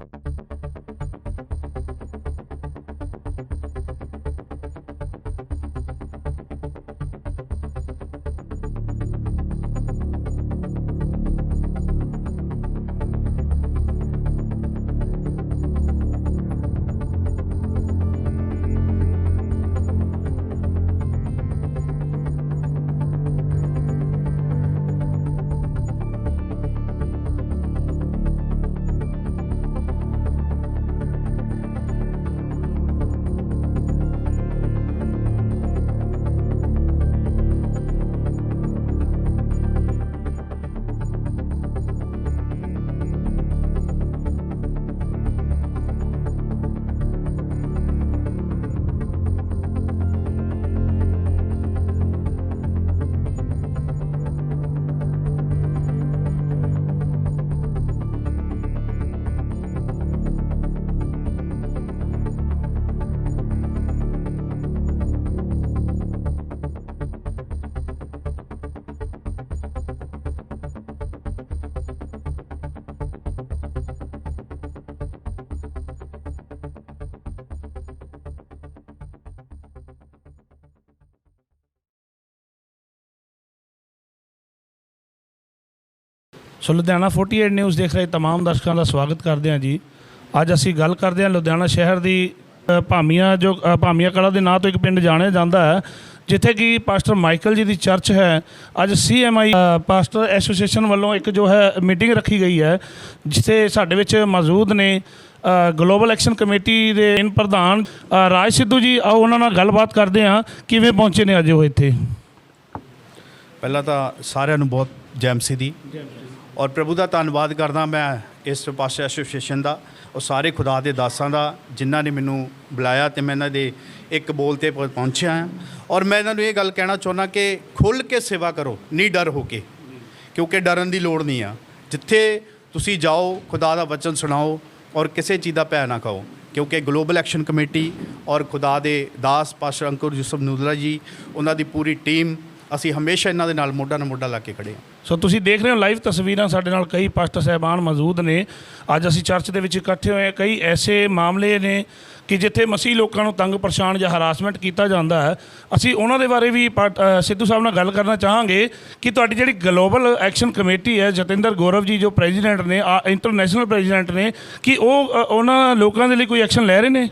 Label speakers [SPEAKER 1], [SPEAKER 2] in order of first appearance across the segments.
[SPEAKER 1] Thank you. So Ludhiana 48 news ਦੇਖ ਰਹੇ तमाम ਦਰਸ਼ਕਾਂ ਦਾ ਸਵਾਗਤ ਕਰਦੇ ਹਾਂ ਜੀ ਅੱਜ ਅਸੀਂ ਗੱਲ ਕਰਦੇ ਹਾਂ ਲੁਧਿਆਣਾ ਸ਼ਹਿਰ ਦੀ ਅ, ਭਾਮੀਆਂ ਜੋ ਅ, ਭਾਮੀਆਂ ਕਲਾ ਦੇ ਨਾਂ ਤੋਂ ਇੱਕ ਪਿੰਡ ਜਾਣਿਆ ਜਾਂਦਾ ਹੈ ਜਿੱਥੇ ਕਿ ਪਾਸਟਰ ਮਾਈਕਲ ਜੀ ਦੀ ਚਰਚ ਹੈ ਅੱਜ ਸੀਐਮਆਈ ਪਾਸਟਰ ਐਸੋਸੀਏਸ਼ਨ ਵੱਲੋਂ ਇੱਕ ਜੋ ਹੈ ਮੀਟਿੰਗ ਰੱਖੀ ਗਈ ਹੈ ਜਿੱਥੇ ਸਾਡੇ ਵਿੱਚ ਮੌਜੂਦ ਨੇ ਗਲੋਬਲ ਐਕਸ਼ਨ ਕਮੇਟੀ ਦੇ ਇਨ ਪ੍ਰਧਾਨ ਅ, ਰਾਜ ਸਿੱਧੂ ਜੀ ਆਓ ਉਹਨਾਂ ਨਾਲ ਗੱਲਬਾਤ ਕਰਦੇ ਹਾਂ ਕਿਵੇਂ ਪਹੁੰਚੇ ਨੇ ਅੱਜ ਉਹ ਇੱਥੇ
[SPEAKER 2] ਪਹਿਲਾਂ ਤਾਂ ਸਾਰਿਆਂ ਨੂੰ ਬਹੁਤ ਜੈਮਸੀ ਦੀ ਔਰ ਪ੍ਰਭੂ ਦਾ ਧੰਨਵਾਦ ਕਰਦਾ ਮੈਂ ਇਸ ਪਾਸੇ ਐਸੋਸੀਏਸ਼ਨ ਦਾ ਉਹ ਸਾਰੇ ਖੁਦਾ ਦੇ ਦਾਸਾਂ ਦਾ, ਜਿਨ੍ਹਾਂ ਨੇ ਮੈਨੂੰ ਬੁਲਾਇਆ ਤੇ ਮੈਂ ਇਹਨਾਂ ਦੇ ਇੱਕ ਬੋਲ ਤੇ ਪਹੁੰ- ਪਹੁੰਚਿਆ ਹਾਂ। ਔਰ ਮੈਂ ਇਹਨਾਂ ਨੂੰ ਇਹ ਗੱਲ ਕਹਿਣਾ ਚਾਹੁੰਦਾ ਕਿ ਖੁੱਲ੍ਹ ਕੇ ਸੇਵਾ ਕਰੋ, ਨਹੀਂ ਡਰ ਹੋ ਕੇ, ਕਿਉਂਕਿ ਡਰਨ ਦੀ ਲੋੜ ਨਹੀਂ ਆ। ਜਿੱਥੇ ਤੁਸੀਂ ਜਾਓ, ਖੁਦਾ ਦਾ ਵਚਨ ਸੁਣਾਓ, ਔਰ ਕਿਸੇ ਚੀਜ਼ ਦਾ ਭੈ ਨਾ ਖਾਓ, ਕਿਉਂਕਿ ਗਲੋਬਲ ਐਕਸ਼ਨ ਕਮੇਟੀ ਔਰ ਖੁਦਾ ਦੇ ਦਾਸ ਪਾਸ਼ਾ ਅੰਕੁਰ ਯੂਸਫ ਨੂਦਲਾ ਜੀ, ਉਹਨਾਂ ਦੀ ਪੂਰੀ ਟੀਮ ਅਸੀਂ ਹਮੇਸ਼ਾ ਇਹਨਾਂ ਦੇ ਨਾਲ ਮੋਢਾ ਨਾਲ ਮੋਢਾ ਲਾ ਕੇ ਖੜੇ ਹਾਂ।
[SPEAKER 1] ਸੋ ਤੁਸੀਂ ਦੇਖ ਰਹੇ ਹੋ ਲਾਈਵ ਤਸਵੀਰਾਂ ਸਾਡੇ ਨਾਲ ਕਈ ਪਾਸਟਰ ਸਹਿਬਾਨ ਮੌਜੂਦ ਨੇ। ਅੱਜ ਅਸੀਂ ਚਰਚ ਦੇ ਵਿੱਚ ਇਕੱਠੇ ਹੋਏ ਹਾਂ। ਕਈ ਐਸੇ ਮਾਮਲੇ ਨੇ ਕਿ ਜਿੱਥੇ ਮਸੀਹ ਲੋਕਾਂ ਨੂੰ ਤੰਗ ਪਰੇਸ਼ਾਨ ਜਾਂ ਹਰਾਸਮੈਂਟ ਕੀਤਾ ਜਾਂਦਾ ਹੈ। ਅਸੀਂ ਉਹਨਾਂ ਦੇ ਬਾਰੇ ਵੀ ਸਿੱਧੂ ਸਾਹਿਬ ਨਾਲ ਗੱਲ ਕਰਨਾ ਚਾਹਾਂਗੇ ਕਿ ਤੁਹਾਡੀ ਜਿਹੜੀ ਗਲੋਬਲ ਐਕਸ਼ਨ ਕਮੇਟੀ ਹੈ ਜਤਿੰਦਰ ਗੌਰਵ ਜੀ ਜੋ ਪ੍ਰੈਜ਼ੀਡੈਂਟ ਨੇ ਇੰਟਰਨੈਸ਼ਨਲ ਪ੍ਰੈਜ਼ੀਡੈਂਟ ਨੇ ਕਿ ਉਹ ਉਹਨਾਂ ਲੋਕਾਂ ਦੇ ਲਈ ਕੋਈ ਐਕਸ਼ਨ ਲੈ ਰਹੇ ਨੇ?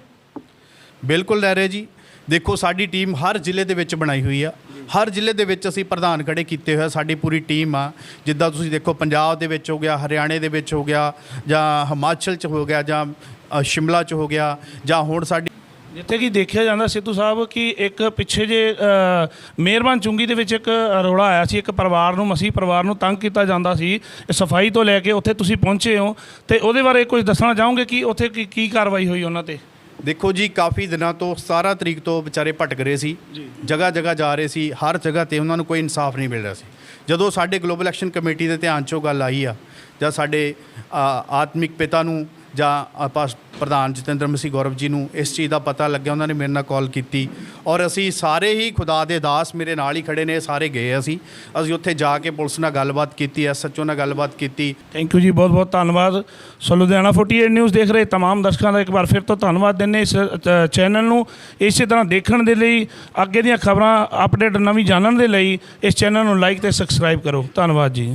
[SPEAKER 2] ਬਿਲਕੁਲ ਲੈ ਰਹੇ ਜੀ। ਦੇਖੋ, ਸਾਡੀ ਟੀਮ ਹਰ ਜ਼ਿਲ੍ਹੇ ਦੇ ਵਿੱਚ ਬਣਾਈ ਹੋਈ ਆ। ਹਰ ਜ਼ਿਲ੍ਹੇ ਦੇ ਵਿੱਚ ਅਸੀਂ ਪ੍ਰਧਾਨ ਖੜੇ ਕੀਤੇ ਹੋਏ ਆ। ਸਾਡੀ ਪੂਰੀ ਟੀਮ ਆ। ਜਿੱਦਾਂ ਤੁਸੀਂ ਦੇਖੋ, ਪੰਜਾਬ ਦੇ ਵਿੱਚ ਹੋ ਗਿਆ, ਹਰਿਆਣੇ ਦੇ ਵਿੱਚ ਹੋ ਗਿਆ, ਜਾਂ ਹਿਮਾਚਲ 'ਚ ਹੋ ਗਿਆ, ਜਾਂ ਸ਼ਿਮਲਾ 'ਚ ਹੋ ਗਿਆ, ਜਾਂ ਹੁਣ ਸਾਡੀ
[SPEAKER 1] ਜਿੱਥੇ ਕਿ ਦੇਖਿਆ ਜਾਂਦਾ ਸਿੱਧੂ ਸਾਹਿਬ ਕਿ ਇੱਕ ਪਿੱਛੇ ਜੇ ਮਿਹਰਬਾਨ ਚੁੰਗੀ ਦੇ ਵਿੱਚ ਇੱਕ ਰੌਲਾ ਆਇਆ ਸੀ। ਇੱਕ ਪਰਿਵਾਰ ਨੂੰ, ਮਸੀਹ ਪਰਿਵਾਰ ਨੂੰ ਤੰਗ ਕੀਤਾ ਜਾਂਦਾ ਸੀ। ਸਫ਼ਾਈ ਤੋਂ ਲੈ ਕੇ ਉੱਥੇ ਤੁਸੀਂ ਪਹੁੰਚੇ ਹੋ। ਤੇ ਉਹਦੇ ਬਾਰੇ ਕੁਝ ਦੱਸਣਾ ਚਾਹੋਗੇ ਕਿ ਉੱਥੇ ਕੀ ਕੀ ਕਾਰਵਾਈ ਹੋਈ ਉਹਨਾਂ ਤੇ?
[SPEAKER 2] ਦੇਖੋ ਜੀ ਕਾਫੀ ਦਿਨਾਂ ਤੋਂ 17 ਤਰੀਕ ਤੋਂ ਵਿਚਾਰੇ ਭਟਕ ਰਹੇ ਸੀ। ਜਗ੍ਹਾ ਜਗ੍ਹਾ ਜਾ ਰਹੇ ਸੀ। ਹਰ ਜਗ੍ਹਾ ਤੇ ਉਹਨਾਂ ਨੂੰ ਕੋਈ ਇਨਸਾਫ ਨਹੀਂ ਮਿਲ ਰਿਹਾ ਸੀ। ਜਦੋਂ ਸਾਡੇ ਗਲੋਬਲ ਐਕਸ਼ਨ ਕਮੇਟੀ ਦੇ ਧਿਆਨ 'ਚੋਂ ਗੱਲ ਆਈ ਆ ਜਾਂ ਸਾਡੇ ਆਤਮਿਕ ਪਿਤਾ ਨੂੰ ਜਾਂ ਆਪਾਂ ਪ੍ਰਧਾਨ ਜਤਿੰਦਰ ਮਸੀਹ ਗੌਰਵ ਜੀ ਨੂੰ ਇਸ ਚੀਜ਼ ਦਾ ਪਤਾ ਲੱਗਿਆ ਉਹਨਾਂ ਨੇ ਮੇਰੇ ਨਾਲ ਕਾਲ ਕੀਤੀ ਔਰ ਅਸੀਂ ਸਾਰੇ ਹੀ ਖੁਦਾ ਦੇ ਦਾਸ ਮੇਰੇ ਨਾਲ ਹੀ ਖੜੇ ਨੇ ਸਾਰੇ ਗਏ ਅਸੀਂ ਅਸੀਂ ਉੱਥੇ ਜਾ ਕੇ ਪੁਲਿਸ ਨਾਲ ਗੱਲਬਾਤ ਕੀਤੀ ਐਸਐਚਓ ਨਾਲ ਗੱਲਬਾਤ ਕੀਤੀ
[SPEAKER 1] ਥੈਂਕ ਯੂ ਜੀ ਬਹੁਤ ਬਹੁਤ ਧੰਨਵਾਦ ਸੋ ਲੁਧਿਆਣਾ 48 ਨਿਊਜ਼ ਦੇਖ ਰਹੇ तमाम ਦਰਸ਼ਕਾਂ ਦਾ ਇੱਕ ਵਾਰ ਫਿਰ ਤੋਂ ਧੰਨਵਾਦ ਦਿੰਦੇ ਇਸ ਅ, ਚੈਨਲ ਨੂੰ ਇਸੇ ਤਰ੍ਹਾਂ ਦੇਖਣ ਦੇ ਲਈ ਅੱਗੇ ਦੀਆਂ ਖਬਰਾਂ ਅਪਡੇਟ ਨਵੀਂ ਜਾਣਨ ਦੇ ਲਈ ਇਸ ਚੈਨਲ ਨੂੰ ਲਾਈਕ ਤੇ ਸਬਸਕ੍ਰਾਈਬ ਕਰੋ ਧੰਨਵਾਦ ਜੀ